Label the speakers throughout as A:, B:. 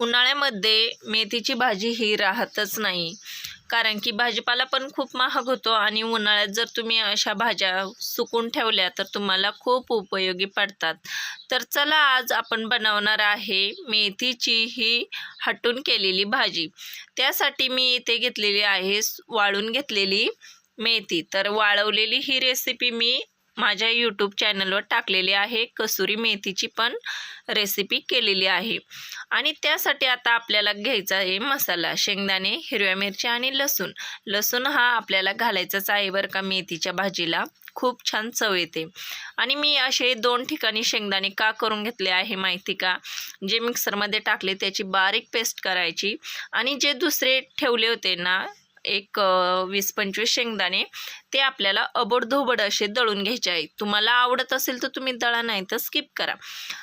A: उन्हाळ्यामध्ये मेथीची भाजी ही राहतच नाही. कारण की भाजीपाला पण खूप महाग होतो आणि उन्हाळ्यात जर तुम्ही अशा भाज्या सुकून ठेवल्या तर तुम्हाला खूप उपयोगी पडतात. तर चला आज आपण बनवणार आहे मेथीची ही हटून केलेली भाजी. त्यासाठी मी इथे घेतलेली आहे वाळून घेतलेली मेथी. तर वाळवलेली ही रेसिपी मी माझ्या यूट्यूब चॅनलवर टाकलेली आहे कसुरी मेथीची पण रेसिपी केलेली आहे. आणि त्यासाठी आता आपल्याला घ्यायचा आहे मसाला शेंगदाणे हिरव्या मिरच्या आणि लसूण. लसूण हा आपल्याला घालायचाच आहे बरं का मेथीच्या भाजीला. खूप छान चव येते. आणि मी असे दोन ठिकाणी शेंगदाणे का करून घेतले आहे माहिती का? जे मिक्सरमध्ये टाकले त्याची बारीक पेस्ट करायची. आणि जे दुसरे ठेवले होते ना एक वीस पंचवीस शेंगदाणे ते आपल्याला अबडधोबड असे दळून घ्यायचे आहे तुम्हाला आवडत असेल तर तुम्ही दळा नाही तर स्किप करा.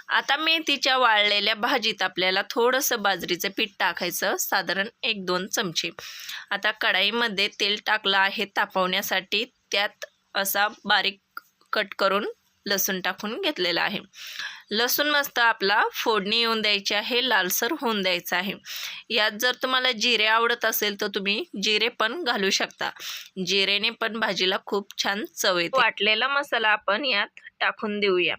A: आता मेथीच्या वाळलेल्या भाजीत आपल्याला थोडंसं बाजरीचं पीठ टाकायचं साधारण एक दोन चमचे. आता कढाईमध्ये तेल टाकलं आहे तापवण्यासाठी त्यात असा बारीक कट करून लसूण टाकून घेतलेला आहे. लसूण मस्त आपला फोडणी येऊन द्यायची आहे लालसर होऊन द्यायचं आहे. यात जर तुम्हाला जिरे आवडत असेल तर तुम्ही जिरे पण घालू शकता. जिरेने पण भाजीला खूप छान चव येते. वाटलेला मसाला आपण यात टाकून देऊया.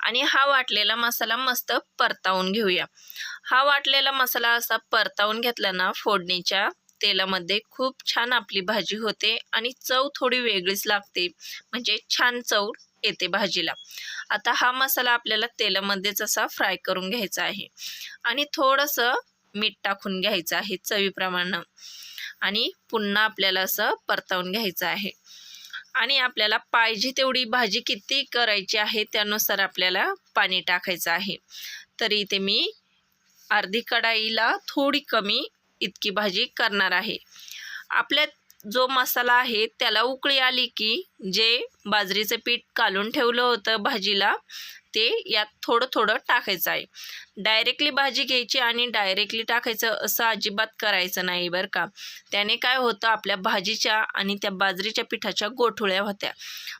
A: आणि हा वाटलेला मसाला मस्त परतावून घेऊया. हा वाटलेला मसाला असा परतावून घेतला ना फोडणीच्या तेलामध्ये खूप छान आपली भाजी होते आणि चव थोडी वेगळीच लागते. म्हणजे छान चव येते भाजीला. आता हा मसाला आपल्याला तेलामध्येच असा फ्राय करून घ्यायचा आहे. आणि थोडंसं मीठ टाकून घ्यायचं आहे चवीप्रमाणे. आणि पुन्हा आपल्याला असं परतावून घ्यायचं आहे. आणि आपल्याला पाहिजे तेवढी भाजी किती करायची आहे त्यानुसार आपल्याला पाणी टाकायचं आहे. तरी इथे मी अर्धी कढाईला थोडी कमी इतकी भाजी करणार आहे. आपल्या जो मसाला आहे त्याला उकळी आली की जे बाजरीचं पीठ कालून ठेवलं होतं भाजीला ते यात थोडं थोडं टाकायचं आहे. डायरेक्टली भाजी घ्यायची आणि डायरेक्टली टाकायचं असं अजिबात करायचं नाही बरं का. त्याने काय होतं आपल्या भाजीच्या आणि त्या बाजरीच्या पिठाच्या गोठुळ्या होत्या.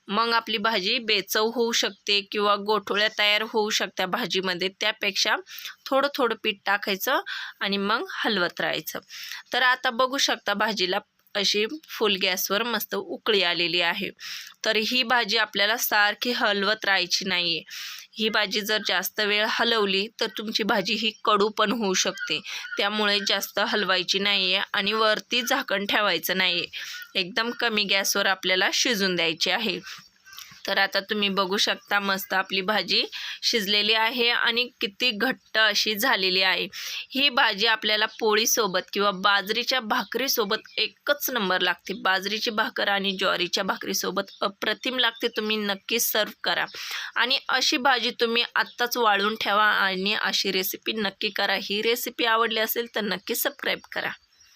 A: मग आपली भाजी बेचव होऊ शकते किंवा गोठुळ्या तयार होऊ शकत्या भाजीमध्ये त्यापेक्षा थोडं थोडं पीठ टाकायचं आणि मग हलवत राहायचं. तर आता बघू शकता भाजीला अशी फुल गॅसवर मस्त उकळी आलेली आहे. तर ही भाजी आपल्याला सारखी हलवत राहायची नाही आहे ही भाजी जर जास्त वेळ हलवली तर तुमची भाजी ही कडू पण होऊ शकते. त्यामुळे जास्त हलवायची नाही आहे आणि वरती झाकण ठेवायचं नाही आहे एकदम कमी गॅसवर आपल्याला शिजून द्यायची आहे. तर आता तुम्ही बघू शकता मस्त आपली भाजी शिजलेली आहे आणि किती घट्ट अशी झालेली आहे. ही भाजी आपल्याला पोळीसोबत किंवा बाजरीच्या भाकरीसोबत एकच नंबर लागते. बाजरीची भाकर आणि ज्वारीच्या भाकरीसोबत अप्रतिम लागते. तुम्ही नक्की सर्व करा. आणि अशी भाजी तुम्ही आत्ताच वाळून ठेवा आणि अशी रेसिपी नक्की करा. ही रेसिपी आवडली असेल तर नक्की सबस्क्राईब करा.